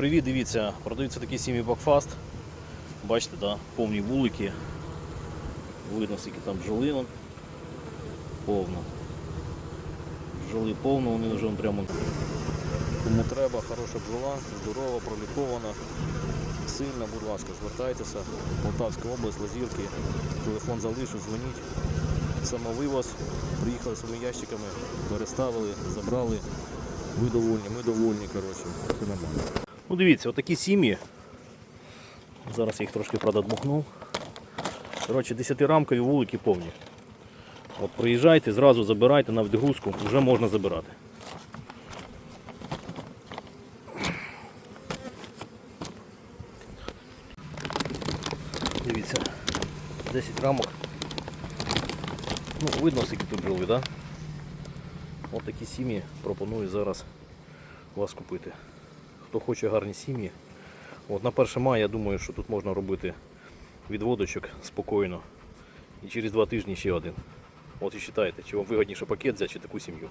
привіт, дивіться, продаються такі сім'ї Бакфаст. Бачите, да, повні вулики. Видно, скільки там бджоли. он. Повно. Бджоли повно, вони вже прямо. Кому треба, хороша бджола, здорова, пролікована. Сильна, будь ласка, звертайтеся. Полтавська область, Лазірки. Телефон залишу, дзвоніть. Самовивоз. Приїхали своїми ящиками, переставили, забрали. Ви довольні, ми довольні, коротше. Все нормально. Ну дивіться, отакі сім'ї. Зараз я їх трошки правда дмухнув. Коротше, 10-рамкові вулики повні. От приїжджайте, зразу забирайте на відгрузку, вже можна забирати. Дивіться, 10 рамок. Ну, видно, скільки тут бджоли, так? От такі сім'ї пропоную зараз вас купити. Хто хоче гарні сім'ї. От на 1 мая я думаю, що тут можна робити відводочок спокійно. І через два тижні ще один. От і вважайте, чи вам вигідніше пакет взяти чи таку сім'ю.